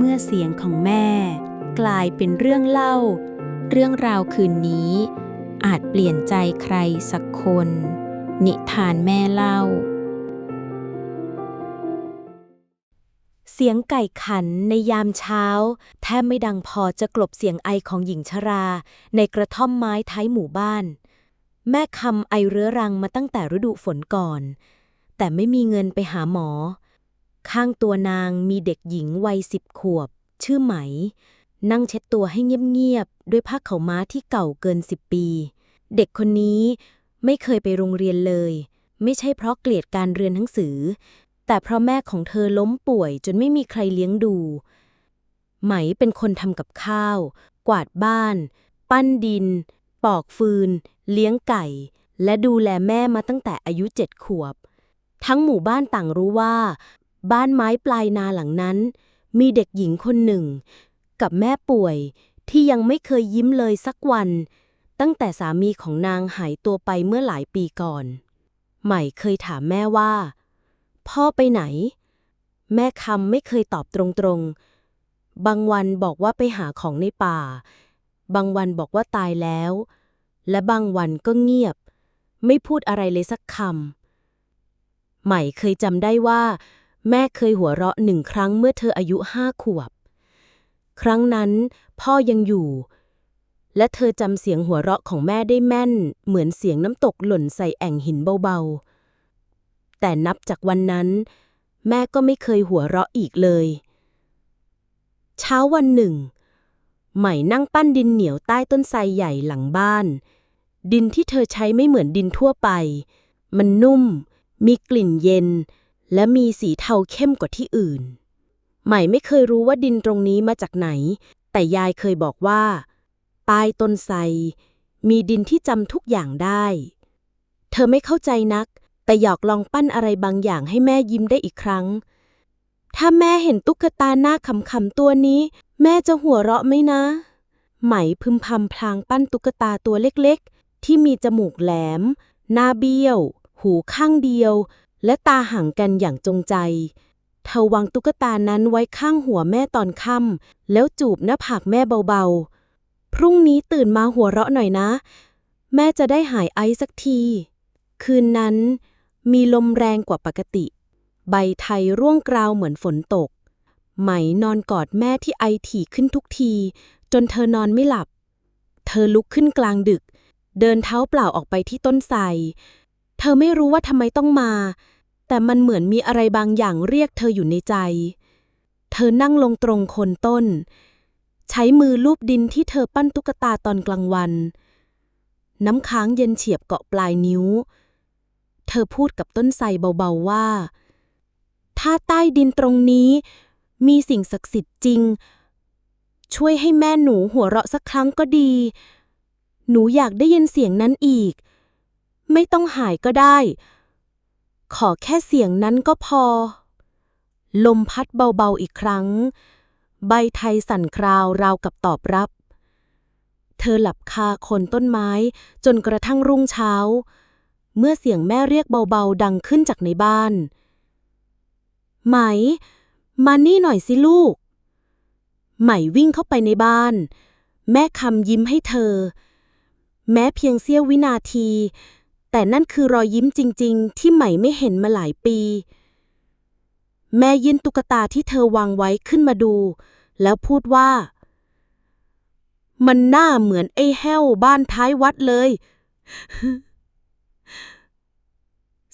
เมื่อเสียงของแม่ กลายเป็นเรื่องเล่า เรื่องราวคืนนี้ อาจเปลี่ยนใจใครสักคน นิทานแม่เล่า เสียงไก่ขันในยามเช้า แทบไม่ดังพอจะกลบเสียงไอของหญิงชรา ในกระท่อมไม้ท้ายหมู่บ้าน แม่คำไอเรื้อรังมาตั้งแต่ฤดูฝนก่อน แต่ไม่มีเงินไปหาหมอ ข้างตัวนางมีเด็กหญิงวัยสิบขวบ ชื่อไหม นั่งเช็ดตัวให้เงียบๆ ด้วยผ้าขาวม้าที่เก่าเกินสิบปี เด็กคนนี้ไม่เคยไปโรงเรียนเลย ไม่ใช่เพราะเกลียดการเรียนหนังสือ แต่เพราะแม่ของเธอล้มป่วยจนไม่มีใครเลี้ยงดู ไหมเป็นคนทำกับข้าว กวาดบ้าน ปั้นดิน ปอกฟืน เลี้ยงไก่ และดูแลแม่มาตั้งแต่อายุเจ็ดขวบ ทั้งหมู่บ้านต่างรู้ว่า บ้านไม้ปลายนาหลังนั้น มีเด็กหญิงคนหนึ่ง กับแม่ป่วยที่ยังไม่เคยยิ้มเลยสักวัน ตั้งแต่สามีของนางหายตัวไปเมื่อหลายปีก่อน ใหม่เคยถามแม่ว่า พ่อไปไหน แม่คำไม่เคยตอบตรงๆ บางวันบอกว่าไปหาของในป่า บางวันบอกว่าตายแล้ว และบางวันก็เงียบ ไม่พูดอะไรเลยสักคำใหม่เคยจำได้ว่า แม่เคยหัวเราะหนึ่งครั้งเมื่อเธออายุห้าขวบ ครั้งนั้นพ่อยังอยู่ และเธอจำเสียงหัวเราะของแม่ได้แม่น เหมือนเสียงน้ำตกหล่นใส่แอ่งหินเบาๆ แต่นับจากวันนั้น แม่ก็ไม่เคยหัวเราะอีกเลย เช้าวันหนึ่ง ใหม่นั่งปั้นดินเหนียวใต้ต้นไทรใหญ่หลังบ้าน ดินที่เธอใช้ไม่เหมือนดินทั่วไป มันนุ่ม มีกลิ่นเย็น และมีสีเทาเข้มกว่าที่อื่น ใหม่ไม่เคยรู้ว่าดินตรงนี้มาจากไหน แต่ยายเคยบอกว่าใต้ต้นไทรมีดินที่จำทุกอย่างได้ เธอไม่เข้าใจนัก แต่อยากลองปั้นอะไรบางอย่างให้แม่ยิ้มได้อีกครั้ง ถ้าแม่เห็นตุ๊กตาหน้าขำๆตัวนี้ แม่จะหัวเราะไหมนะ ไหมพึมพำพลางปั้นตุ๊กตาตัวเล็กๆ ที่มีจมูกแหลม หน้าเบี้ยว หูข้างเดียว และตาห่างกันอย่างจงใจ เธอวางตุ๊กตานั้นไว้ข้างหัวแม่ตอนค่ำแล้วจูบหน้าผากแม่เบาๆ พรุ่งนี้ตื่นมาหัวเราะหน่อยนะ แม่จะได้หายไอสักที คืนนั้น มีลมแรงกว่าปกติ ใบไทยร่วงกราวเหมือนฝนตก ไหมนอนกอดแม่ที่ไอถี่ขึ้นทุกที จนเธอนอนไม่หลับ เธอลุกขึ้นกลางดึก เดินเท้าเปล่าออกไปที่ต้นไทร เธอไม่รู้ว่าทำไมต้องมา แต่มันเหมือนมีอะไรบางอย่างเรียกเธออยู่ในใจ เธอนั่งลงตรงโคนต้น ใช้มือลูบดินที่เธอปั้นตุ๊กตาตอนกลางวัน น้ำค้างเย็นเฉียบเกาะปลายนิ้ว เธอพูดกับต้นไทรเบาๆว่า ถ้าใต้ดินตรงนี้ มีสิ่งศักดิ์สิทธิ์จริง ช่วยให้แม่หนูหัวเราะสักครั้งก็ดี หนูอยากได้ยินเสียงนั้นอีก ไม่ต้องหายก็ได้ ขอแค่เสียงนั้นก็พอ ลมพัดเบาๆอีกครั้ง ใบไทยสั่นคราวราวกับตอบรับ เธอหลับคาคนต้นไม้จนกระทั่งรุ่งเช้า เมื่อเสียงแม่เรียกเบาๆดังขึ้นจากในบ้าน ไหม มานี่หน่อยสิลูก ไหมวิ่งเข้าไปในบ้าน แม่คำยิ้มให้เธอ แม้เพียงเสี้ยววินาที แต่นั่นคือรอยยิ้มจริง ๆ ที่ไหม่ไม่เห็นมาหลายปี แม่ยื่นตุ๊กตาที่เธอวางไว้ขึ้นมาดู แล้วพูดว่า มันหน่าเหมือนไอ้แห้วบ้านท้ายวัดเลย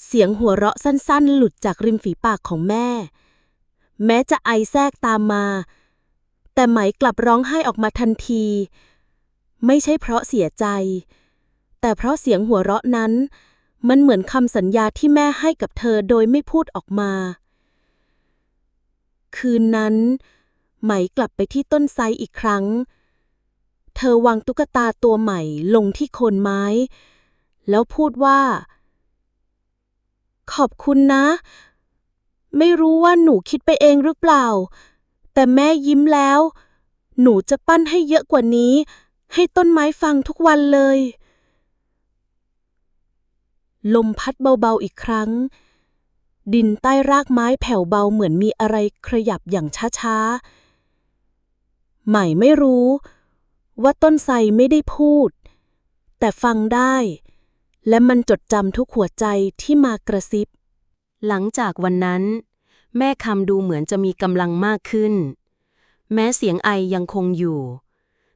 เสียงหัวเราะสั้น ๆ หลุดจากริมฝีปากของแม่ แม้จะไอแทรกตามมา แต่ไหมกลับร้องไห้ออกมาทันที ไม่ใช่เพราะเสียใจ แต่เพราะเสียงหัวเราะนั้น มันเหมือนคำสัญญาที่แม่ให้กับเธอโดยไม่พูดออกมา คืนนั้น ไหมกลับไปที่ต้นไทรอีกครั้ง เธอวางตุ๊กตาตัวใหม่ลงที่โคนไม้ แล้วพูดว่า ขอบคุณนะ ไม่รู้ว่าหนูคิดไปเองหรือเปล่า แต่แม่ยิ้มแล้ว หนูจะปั้นให้เยอะกว่านี้ ให้ต้นไม้ฟังทุกวันเลย ลมพัดเบาๆอีกครั้ง ดินใต้รากไม้แผ่วเบาเหมือนมีอะไรขยับอย่างช้าใหม่ไม่รู้ ว่าต้นไทรไม่ได้พูด แต่ฟังได้ และมันจดจำทุกหัวใจที่มากระซิบ หลังจากวันนั้น แม่คำดูเหมือนจะมีกำลังมากขึ้น แม้เสียงไอยังคงอยู่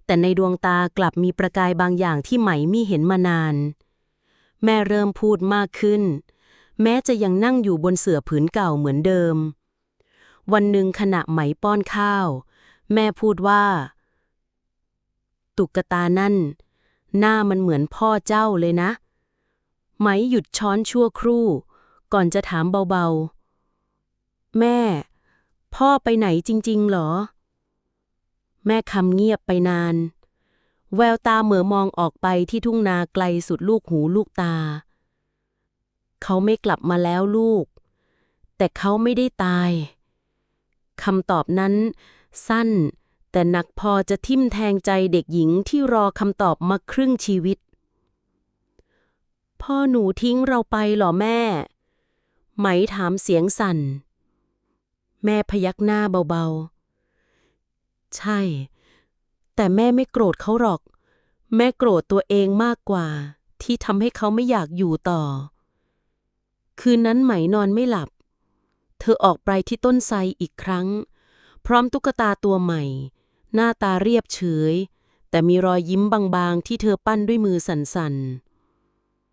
แต่ในดวงตากลับมีประกายบางอย่างที่ไหมมีเห็นมานาน แม่เริ่มพูดมากขึ้น แม้จะยังนั่งอยู่บนเสื่อผืนเก่าเหมือนเดิม วันหนึ่งขณะไหมป้อนข้าว แม่พูดว่า ตุกตานั่น หน้ามันเหมือนพ่อเจ้าเลยนะ ไหมหยุดช้อนชั่วครู่ ก่อนจะถามเบาๆ แม่ พ่อไปไหนจริงๆหรอ แม่คำเงียบไปนาน แววตาเหมือมองออกไปที่ทุ่งนาไกลสุดลูกหูลูกตา เขาไม่กลับมาแล้วลูก แต่เขาไม่ได้ตายคำตอบนั้น สั้น แต่หนักพอจะทิ่มแทงใจเด็กหญิงที่รอคำตอบมาครึ่งชีวิต พ่อหนูทิ้งเราไปหรอแม่ ไหมถามเสียงสั่น แม่พยักหน้าเบาๆ ใช่ แต่แม่ไม่โกรธเขาหรอก แม่โกรธตัวเองมากกว่า ที่ทำให้เขาไม่อยากอยู่ต่อ คืนนั้นไหมนอนไม่หลับ เธอออกไปที่ต้นไทรอีกครั้ง พร้อมตุ๊กตาตัวใหม่ หน้าตาเรียบเฉย แต่มีรอยยิ้มบางๆ ที่เธอปั้นด้วยมือสั่น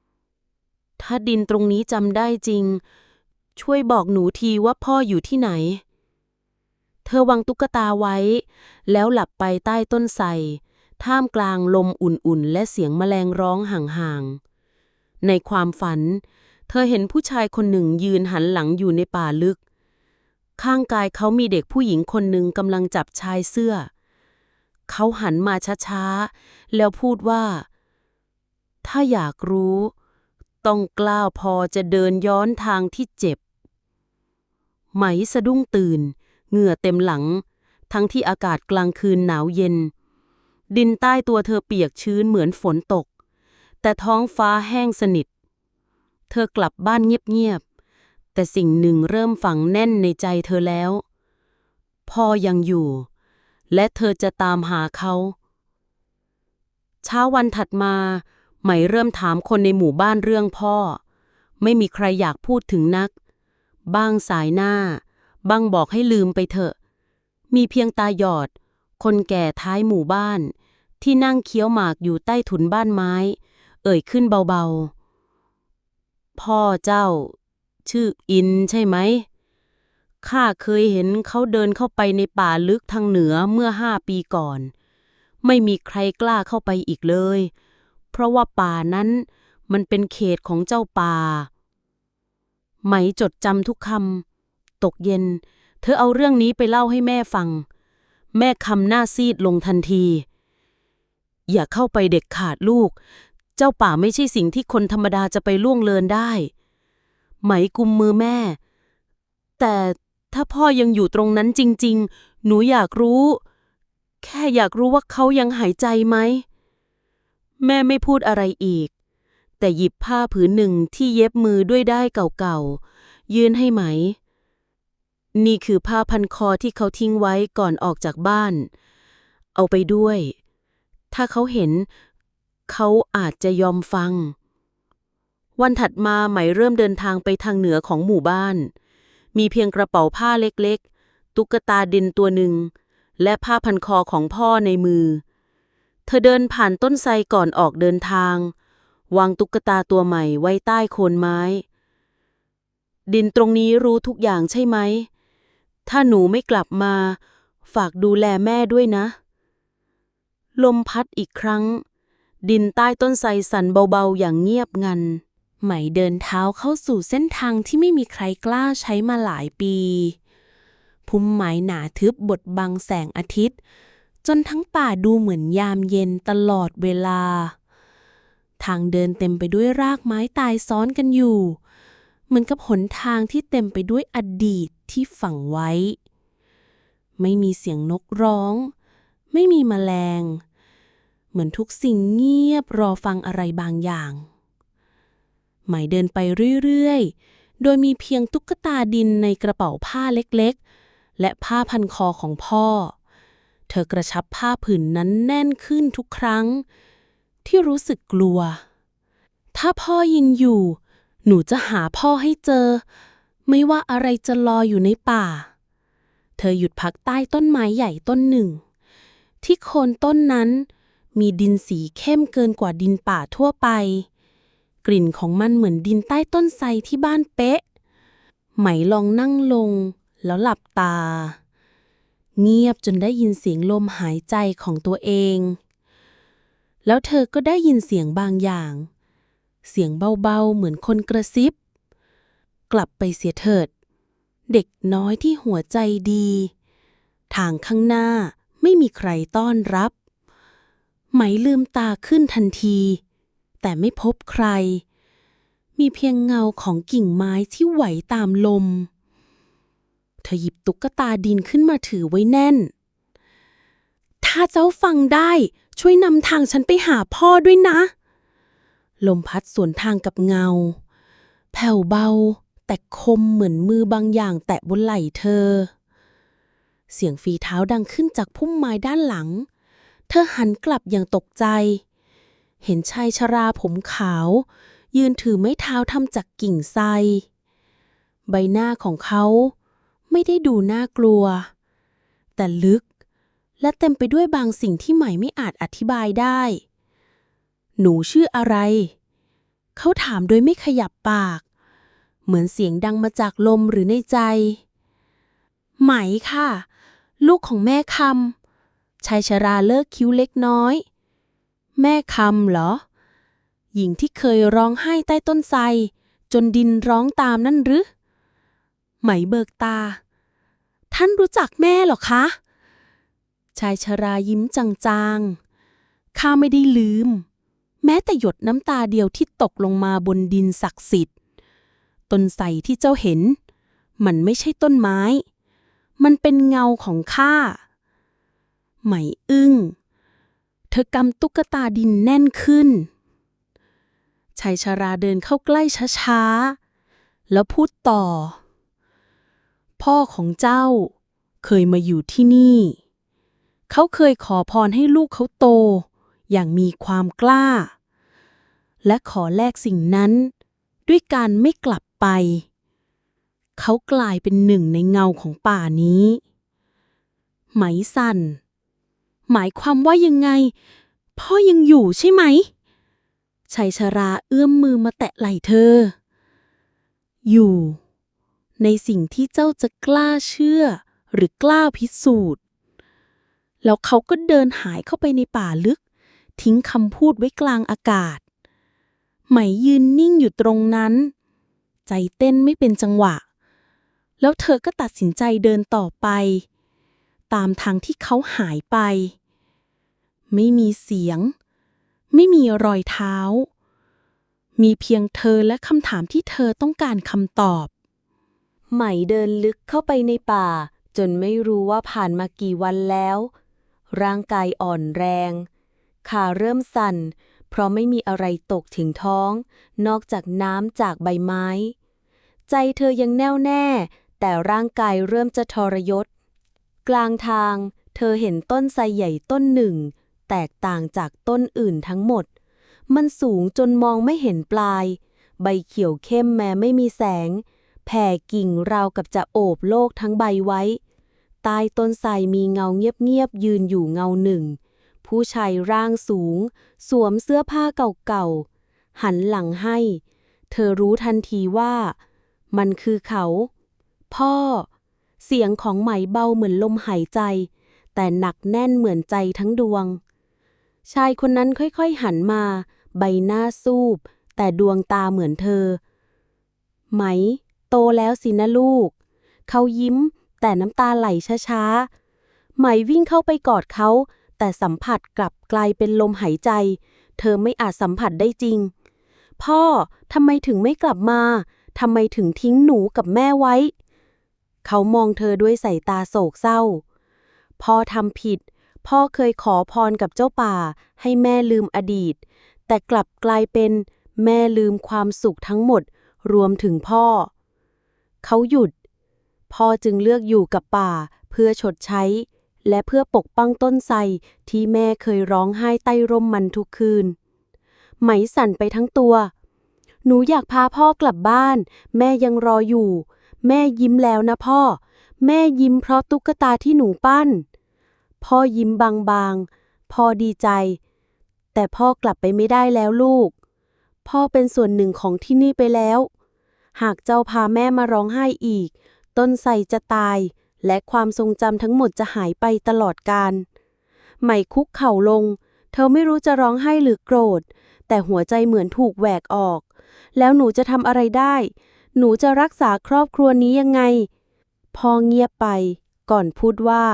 ๆ ถ้าดินตรงนี้จำได้จริง ช่วยบอกหนูทีว่าพ่ออยู่ที่ไหน เธอวางตุ๊กตาไว้ แล้วหลับไปใต้ต้นไทรท่ามกลางลมอุ่นๆ และเสียงแมลงร้องห่างๆ ในความฝัน เธอเห็นผู้ชายคนหนึ่งยืนหันหลังอยู่ในป่าลึก ข้างกายเขามีเด็กผู้หญิงคนหนึ่งกำลังจับชายเสื้อ เขาหันมาช้าๆ แล้วพูดว่า ถ้าอยากรู้ ต้องกล้าวพอจะเดินย้อนทางที่เจ็บ ไหมสะดุ้งตื่น เหงื่อเต็มหลัง ทั้งที่อากาศกลางคืนหนาวเย็น ดินใต้ตัวเธอเปียกชื้นเหมือนฝนตก แต่ท้องฟ้าแห้งสนิท เธอกลับบ้านเงียบๆ แต่สิ่งหนึ่งเริ่มฝังแน่นในใจเธอแล้ว พ่อยังอยู่ และเธอจะตามหาเขา เช้าวันถัดมา ไหมเริ่มถามคนในหมู่บ้านเรื่องพ่อ ไม่มีใครอยากพูดถึงนัก บ้างสายหน้า บ้างบอกให้ลืมไปเถอะ มีเพียงตาหยอด คนแก่ท้ายหมู่บ้าน ที่นั่งเคี้ยวหมากอยู่ใต้ถุนบ้านไม้ เอ่ยขึ้นเบาๆ พ่อเจ้า ชื่ออินใช่ไหมข้าเคยเห็นเขาเดินเข้าไปในป่าลึกทางเหนือเมื่อห้าปีก่อน ไม่มีใครกล้าเข้าไปอีกเลย เพราะว่าป่านั้นมันเป็นเขตของเจ้าป่า ไหมจดจำทุกคำ ตกเย็น เธอเอาเรื่องนี้ไปเล่าให้แม่ฟัง แม่คำหน้าซีดลงทันที อย่าเข้าไปเด็กขาดลูก เจ้าป่าไม่ใช่สิ่งที่คนธรรมดาจะไปล่วงเลินได้ ไหมกุมมือแม่ แต่ถ้าพ่อยังอยู่ตรงนั้นจริง ๆ หนูอยากรู้ แค่อยากรู้ว่าเขายังหายใจไหม แม่ไม่พูดอะไรอีกแต่หยิบผ้าผืนหนึ่งที่เย็บมือด้วยได้เก่าๆ ยื่นให้ไหม นี่คือผ้าพันคอที่เขาทิ้งไว้ก่อนออกจากบ้าน เอาไปด้วย ถ้าเขาเห็น เขาอาจจะยอมฟัง วันถัดมาไหมเริ่มเดินทางไปทางเหนือของหมู่บ้าน มีเพียงกระเป๋าผ้าเล็กๆ ตุ๊กตาดินตัวหนึ่ง และผ้าพันคอของพ่อในมือ เธอเดินผ่านต้นไทรก่อนออกเดินทาง วางตุ๊กตาตัวใหม่ไว้ใต้โคนไม้ ดินตรงนี้รู้ทุกอย่างใช่ไหม ถ้าหนูไม่กลับมา ฝากดูแลแม่ด้วยนะ ลมพัดอีกครั้ง ดินใต้ต้นไทรสั่นเบาๆอย่างเงียบงัน ไหมเดินเท้าเข้าสู่เส้นทางที่ไม่มีใครกล้าใช้มาหลายปี พุ่มไม้หนาทึบบดบังแสงอาทิตย์ จนทั้งป่าดูเหมือนยามเย็นตลอดเวลา ทางเดินเต็มไปด้วยรากไม้ตายซ้อนกันอยู่ เหมือนกับหนทางที่เต็มไปด้วยอดีต ที่ฝังไว้ ไม่มีเสียงนกร้อง ไม่มีแมลง เหมือนทุกสิ่งเงียบรอฟังอะไรบางอย่างไหมเดินไปเรื่อยๆ โดยมีเพียงตุ๊กตาดินในกระเป๋าผ้าเล็กๆ และผ้าพันคอของพ่อ เธอกระชับผ้าผืนนั้นแน่นขึ้นทุกครั้ง ที่รู้สึกกลัว ถ้าพ่อยังอยู่ หนูจะหาพ่อให้เจอ ไม่ว่าอะไรจะลอยอยู่ในป่า เธอหยุดพักใต้ต้นไม้ใหญ่ต้นหนึ่ง ที่โคนต้นนั้นมีดินสีเข้มเกินกว่าดินป่าทั่วไป กลิ่นของมันเหมือนดินใต้ต้นไทรที่บ้านเป๊ะ ไหมลองนั่งลงแล้วหลับตา เงียบจนได้ยินเสียงลมหายใจของตัวเอง แล้วเธอก็ได้ยินเสียงบางอย่าง เสียงเบาๆเหมือนคนกระซิบ กลับไปเสียเถิด เด็กน้อยที่หัวใจดี ทางข้างหน้าไม่มีใครต้อนรับ ไหมลืมตาขึ้นทันที แต่ไม่พบใคร มีเพียงเงาของกิ่งไม้ที่ไหวตามลม เธอหยิบตุ๊กตาดินขึ้นมาถือไว้แน่น ถ้าเจ้าฟังได้ช่วยนำทางฉันไปหาพ่อด้วยนะ ลมพัดสวนทางกับเงา แผ่วเบา แต่คมเหมือนมือบางอย่างแตะบนไหล่เธอ เสียงฝีเท้าดังขึ้นจากพุ่มไม้ด้านหลัง เธอหันกลับอย่างตกใจ เห็นชายชราผมขาว ยืนถือไม้เท้าทำจากกิ่งไทร ใบหน้าของเขาไม่ได้ดูน่ากลัว แต่ลึกและเต็มไปด้วยบางสิ่งที่ใหม่ไม่อาจอธิบายได้ หนูชื่ออะไร เขาถามโดยไม่ขยับปาก เหมือนเสียงดังมาจากลมหรือในใจ ไหมค่ะ ลูกของแม่คำชายชราเลิกคิ้วเล็กน้อย แม่คำเหรอ หญิงที่เคยร้องไห้ใต้ต้นไทรจนดินร้องตามนั่นหรือ ไหมเบิกตา ท่านรู้จักแม่หรอคะ ชายชรายิ้มจางๆ ข้าไม่ได้ลืม แม้แต่หยดน้ำตาเดียวที่ตกลงมาบนดินศักดิ์สิทธิ์ ต้นไทรที่เจ้าเห็น มันไม่ใช่ต้นไม้ มันเป็นเงาของข้าไหมอึ้ง เธอกำตุ๊กตาดินแน่นขึ้นชายชาราเดินเข้าใกล้ช้าๆ แล้วพูดต่อ พ่อของเจ้าเคยมาอยู่ที่นี่ เขาเคยขอพรให้ลูกเขาโต อย่างมีความกล้า และขอแลกสิ่งนั้นด้วยการไม่กลับ ไป เขากลายเป็นหนึ่งในเงาของป่านี้ ไหมสันหมายความว่ายังไง พ่อยังอยู่ใช่ไหมชัยชราเอื้อมมือมาแตะไหล่เธอ อยู่ ในสิ่งที่เจ้าจะกล้าเชื่อหรือกล้าพิสูจน์ แล้วเขาก็เดินหายเข้าไปในป่าลึก ทิ้งคำพูดไว้กลางอากาศ ไหมยืนนิ่งอยู่ตรงนั้น ใจเต้นไม่เป็นจังหวะ แล้วเธอก็ตัดสินใจเดินต่อไป ตามทางที่เขาหายไป ไม่มีเสียง ไม่มีรอยเท้า มีเพียงเธอและคำถามที่เธอต้องการคำตอบ ไหมเดินลึกเข้าไปในป่า จนไม่รู้ว่าผ่านมากี่วันแล้ว ร่างกายอ่อนแรง ขาเริ่มสั่น เพราะไม่มีอะไรตกถึงท้อง นอกจากน้ำจากใบไม้ ใจเธอยังแน่วแน่ แต่ร่างกายเริ่มจะทรยศ กลางทาง เธอเห็นต้นไทรใหญ่ต้นหนึ่ง แตกต่างจากต้นอื่นทั้งหมด มันสูงจนมองไม่เห็นปลาย ใบเขียวเข้มแม้ไม่มีแสง แผ่กิ่งราวกับจะโอบโลกทั้งใบไว้ ใต้ต้นไทรมีเงาเงียบๆยืนอยู่เงาหนึ่ง ผู้ชายร่างสูง สวมเสื้อผ้าเก่าๆ หันหลังให้ เธอรู้ทันทีว่า มันคือเขา พ่อ เสียงของไหมเบาเหมือนลมหายใจ แต่หนักแน่นเหมือนใจทั้งดวง ชายคนนั้นค่อยๆหันมา ใบหน้าซูบ แต่ดวงตาเหมือนเธอ ไหม โตแล้วสินะลูก เขายิ้ม แต่น้ำตาไหลช้าๆ ไหมวิ่งเข้าไปกอดเขา แต่สัมผัสกลับกลายเป็นลมหายใจ เธอไม่อาจสัมผัสได้จริง พ่อทำไมถึงไม่กลับมาทำไมถึงทิ้งหนูกับแม่ไว้ เขามองเธอด้วยสายตาโศกเศร้า พ่อทำผิด พ่อเคยขอพรกับเจ้าป่า ให้แม่ลืมอดีต แต่กลับกลายเป็นแม่ลืมความสุขทั้งหมด รวมถึงพ่อ เขาหยุด พ่อจึงเลือกอยู่กับป่าเพื่อชดใช้ และเพื่อปกป้องต้นไทรที่แม่เคยร้องไห้ใต้ร่มมันทุกคืน ไหมสั่นไปทั้งตัว หนูอยากพาพ่อกลับบ้าน แม่ยังรออยู่ แม่ยิ้มแล้วนะพ่อ แม่ยิ้มเพราะตุ๊กตาที่หนูปั้น พ่อยิ้มบางๆ พ่อดีใจ แต่พ่อกลับไปไม่ได้แล้วลูก พ่อเป็นส่วนหนึ่งของที่นี่ไปแล้ว หากเจ้าพาแม่มาร้องไห้อีก ต้นไทรจะตาย และความทรงจำทั้งหมดจะหายไปตลอดกาลไหมคุกเข่าลง เธอไม่รู้จะร้องไห้หรือโกรธ แต่หัวใจเหมือนถูกแหวกออก แล้วหนูจะทำอะไรได้ หนูจะรักษาครอบครัวนี้ยังไงพ่อเงียบไป ก่อนพูดว่า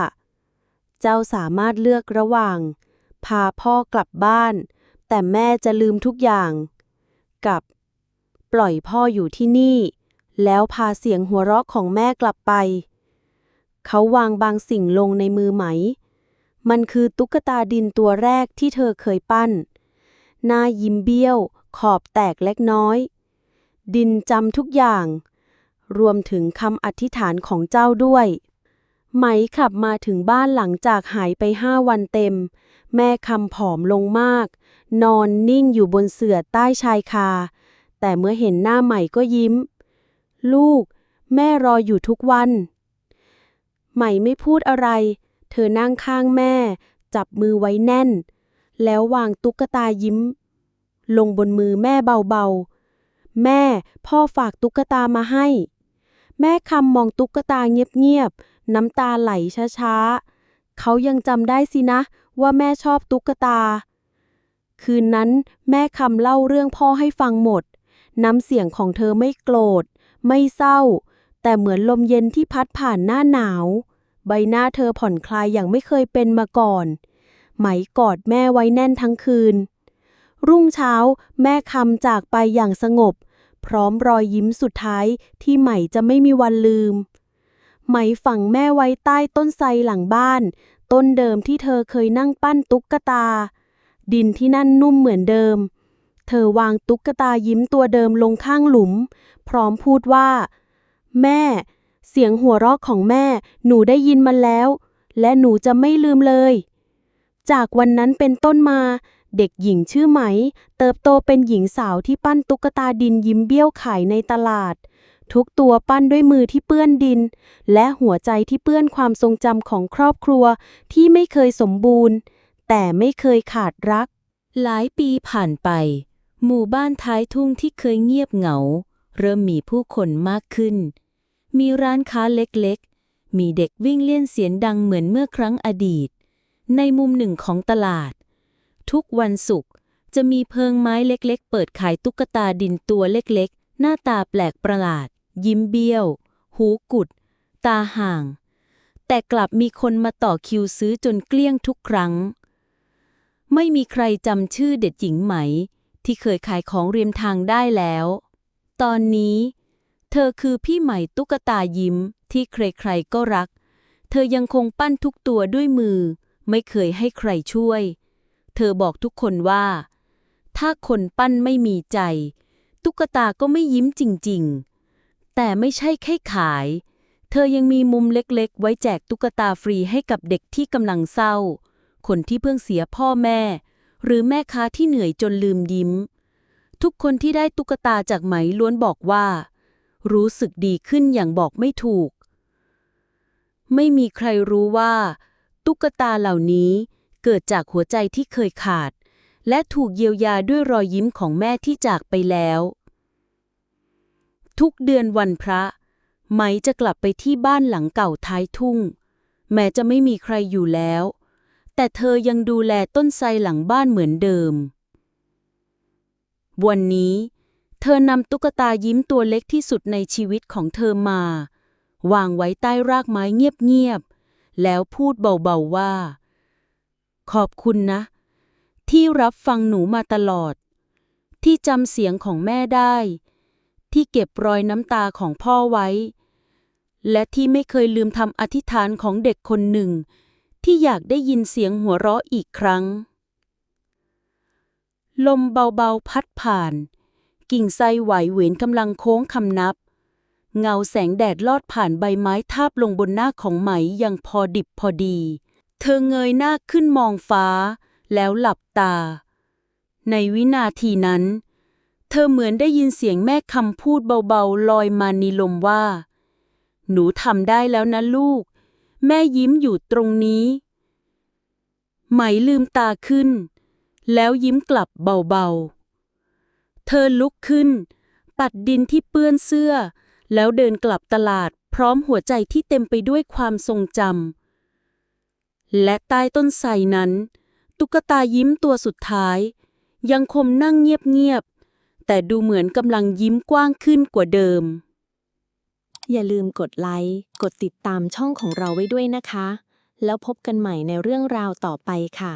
เจ้าสามารถเลือกระหว่าง พาพ่อกลับบ้าน แต่แม่จะลืมทุกอย่าง กับ ปล่อยพ่ออยู่ที่นี่ แล้วพาเสียงหัวเราะของแม่กลับไป เขาวางบางสิ่งลงในมือไหม มันคือตุ๊กตาดินตัวแรกที่เธอเคยปั้น หน้ายิ้มเบี้ยว ขอบแตกเล็กน้อย ดินจำทุกอย่าง รวมถึงคำอธิษฐานของเจ้าด้วย ไหมขับมาถึงบ้านหลังจากหายไปห้าวันเต็ม แม่คำผอมลงมาก นอนนิ่งอยู่บนเสื่อใต้ชายคา แต่เมื่อเห็นหน้าใหม่ก็ยิ้ม ลูก แม่รออยู่ทุกวัน ใหม่ไม่พูดอะไร เธอนั่งข้างแม่ จับมือไว้แน่น แล้ววางตุ๊กตายิ้ม ลงบนมือแม่เบาๆ แม่พ่อฝากตุ๊กตามาให้ แม่คำมองตุ๊กตาเงียบๆ น้ำตาไหลช้าๆ เขายังจำได้สินะว่าแม่ชอบตุ๊กตา คืนนั้นแม่คำเล่าเรื่องพ่อให้ฟังหมด น้ำเสียงของเธอไม่โกรธ ไม่เศร้า แต่เหมือนลมเย็นที่พัดผ่านหน้าหนาว ใบหน้าเธอผ่อนคลายอย่างไม่เคยเป็นมาก่อน ไหมกอดแม่ไว้แน่นทั้งคืน รุ่งเช้าแม่คำจากไปอย่างสงบ พร้อมรอยยิ้มสุดท้ายที่ไหมจะไม่มีวันลืม ไหมฝังแม่ไว้ใต้ต้นไทรหลังบ้าน ต้นเดิมที่เธอเคยนั่งปั้นตุ๊กตา ดินที่นั่นนุ่มเหมือนเดิม เธอวางตุ๊กตายิ้มตัวเดิมลงข้างหลุม พร้อมพูดว่า แม่ เสียงหัวเราะของแม่ หนูได้ยินมันแล้ว และหนูจะไม่ลืมเลย จากวันนั้นเป็นต้นมา เด็กหญิงชื่อไหม เติบโตเป็นหญิงสาวที่ปั้นตุ๊กตาดินยิ้มเบี้ยวขายในตลาด ทุกตัวปั้นด้วยมือที่เปื้อนดิน และหัวใจที่เปื้อนความทรงจำของครอบครัวที่ไม่เคยสมบูรณ์ แต่ไม่เคยขาดรัก หลายปีผ่านไป หมู่บ้านท้ายทุ่งที่เคยเงียบเหงา เริ่มมีผู้คนมากขึ้น มีร้านค้าเล็กๆ มีเด็กวิ่งเล่นเสียงดังเหมือนเมื่อครั้งอดีต ในมุมหนึ่งของตลาด ทุกวันศุกร์จะมีเพิงไม้เล็กๆ เปิดขายตุ๊กตาดินตัวเล็กๆ หน้าตาแปลกประหลาด ยิ้มเบี้ยว หูกุด ตาห่าง แต่กลับมีคนมาต่อคิวซื้อจนเกลี้ยงทุกครั้ง ไม่มีใครจำชื่อเด็กหญิงไหม ที่เคยขายของเริมทางได้แล้ว ตอนนี้ เธอคือพี่ใหม่ตุ๊กตายิ้มที่ใครๆก็รัก เธอยังคงปั้นทุกตัวด้วยมือ ไม่เคยให้ใครช่วย เธอบอกทุกคนว่า ถ้าคนปั้นไม่มีใจ ตุ๊กตาก็ไม่ยิ้มจริงๆ แต่ไม่ใช่แค่ขาย เธอยังมีมุมเล็กๆ ไว้แจกตุ๊กตาฟรีให้กับเด็กที่กำลังเศร้า คนที่เพิ่งเสียพ่อแม่ หรือแม่ค้าที่เหนื่อยจนลืมยิ้ม ทุกคนที่ได้ตุ๊กตาจากไหมล้วนบอกว่า รู้สึกดีขึ้นอย่างบอกไม่ถูก ไม่มีใครรู้ว่า ตุ๊กตาเหล่านี้เกิดจากหัวใจที่เคยขาด และถูกเยียวยาด้วยรอยยิ้มของแม่ที่จากไปแล้ว ทุกเดือนวันพระ ไหมจะกลับไปที่บ้านหลังเก่าท้ายทุ่ง แม้จะไม่มีใครอยู่แล้ว แต่เธอยังดูแลต้นไทรหลังบ้านเหมือนเดิม วันนี้ เธอนำตุ๊กตายิ้มตัวเล็กที่สุดในชีวิตของเธอมา วางไว้ใต้รากไม้เงียบๆ แล้วพูดเบาๆว่า ขอบคุณนะ ที่รับฟังหนูมาตลอด ที่จำเสียงของแม่ได้ ที่เก็บรอยน้ำตาของพ่อไว้ และที่ไม่เคยลืมทำอธิษฐานของเด็กคนหนึ่ง ที่อยากได้ยินเสียงหัวเราะอีกครั้ง ลมเบาๆพัดผ่าน กิ่งไทรไหวเหวนกำลังโค้งคำนับ เงาแสงแดดลอดผ่านใบไม้ทาบลงบนหน้าของไหมอย่างพอดิบพอดี เธอเงยหน้าขึ้นมองฟ้า แล้วหลับตา ในวินาทีนั้น เธอเหมือนได้ยินเสียงแม่คำพูดเบาๆ ลอยมาในลมว่า หนูทำได้แล้วนะลูก แม่ยิ้มอยู่ตรงนี้ ไหมลืมตาขึ้น แล้วยิ้มกลับเบาๆ ธอลุกขึ้น ปัดดินที่เปื้อนเสื้อ แล้วเดินกลับตลาดพร้อมหัวใจที่เต็มไปด้วยความทรงจำและใต้ต้นไทรนั้น ตุ๊กตายิ้มตัวสุดท้าย ยังคงนั่งเงียบๆแต่ดูเหมือนกำลังยิ้มกว้างขึ้นกว่าเดิม อย่าลืมกดไลค์กดติดตามช่องของเราไว้ด้วยนะคะ แล้วพบกันใหม่ในเรื่องราวต่อไปค่ะ